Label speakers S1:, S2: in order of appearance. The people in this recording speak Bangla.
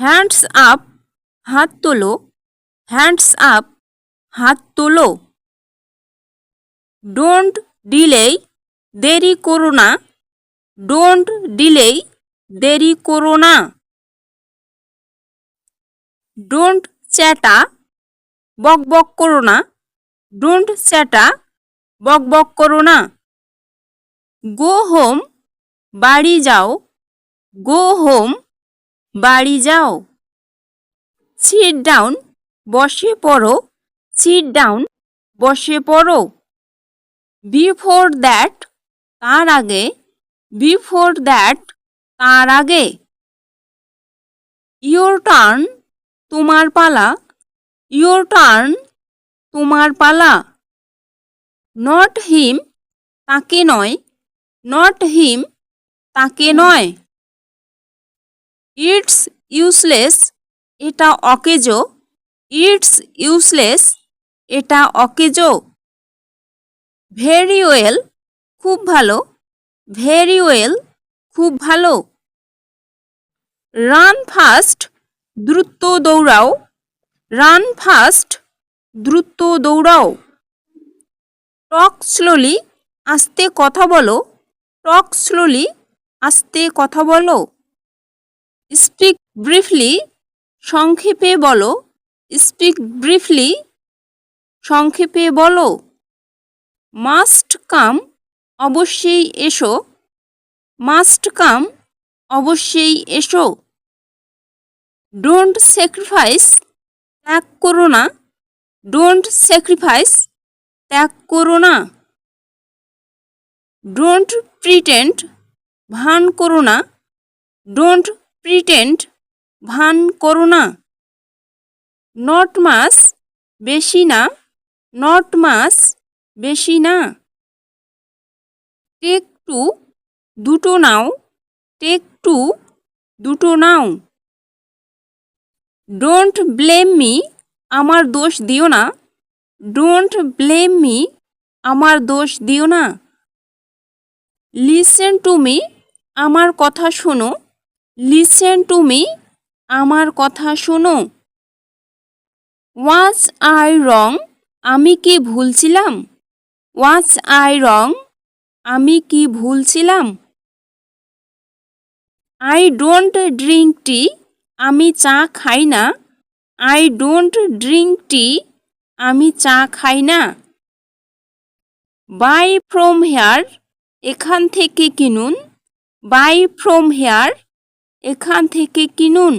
S1: হ্যান্ডস আপ হাত তোলো। হ্যান্ডস আপ হাত তোলো। ডোন্ট ডিলেই দেরি করো না। ডোন্ট ডিলেই দেরি করো না। ডোন্ট চ্যাটা বক বক করো না। ডোন্ট চ্যাটা বক বক করো না। গো হোম বাড়ি যাও। গো হোম বাড়ি যাও। সিট ডাউন বসে পড়ো। সিট ডাউন বসে পড়ো। বিফোর দ্যাট তার আগে। বিফোর দ্যাট তার আগে। ইয়োর টার্ন তোমার পালা। ইয়োর টার্ন তোমার পালা। নট হিম তাকে নয়। নট হিম তাকে নয়। ইটস ইউসলেস এটা অকেজো। ইটস ইউসলেস এটা অকেজো। ভেরি ওয়েল খুব ভালো। ভেরি ওয়েল খুব ভালো। রান ফাস্ট দ্রুত দৌড়াও। রান ফাস্ট দ্রুত দৌড়াও। টক স্লোলি আস্তে কথা বলো। টক স্লোলি আস্তে কথা বলো। স্পিক ব্রিফলি সংক্ষেপে বলো। স্পিক ব্রিফলি সংক্ষেপে বলো। মাস্ট কাম অবশ্যই এসো। মাস্ট কাম অবশ্যই এসো। ডোন্ট স্যাক্রিফাইস ত্যাগ করো না। ডোন্ট স্যাক্রিফাইস ত্যাগ করো না। ডোন্ট প্রিটেন্ড ভান করো না। ডোন্ট প্রিটেন্ড ভান করো না। নট মাস বেশি না। নট মাস বেশি না। টেক টু দুটো নাও। টেক টু দুটো নাও। ডোন্ট ব্লেম মি আমার দোষ দিও না। ডোন্ট ব্লেম মি আমার দোষ দিও না। লিসেন টু মি আমার কথা শোনো। লিসেন টু মি আমার কথা শোনো। ওয়াজ আই রং আমি কি ভুল ছিলাম ওয়াজ আই রং আমি কি ভুল ছিলাম আই ডোন্ট ড্রিঙ্ক টি আমি চা খাই না। আই ডোন্ট ড্রিঙ্ক টি আমি চা খাই না। বাই ফ্রম হেয়ার এখান থেকে কিনুন। বাই ফ্রম হেয়ার এখান থেকে কিনুন।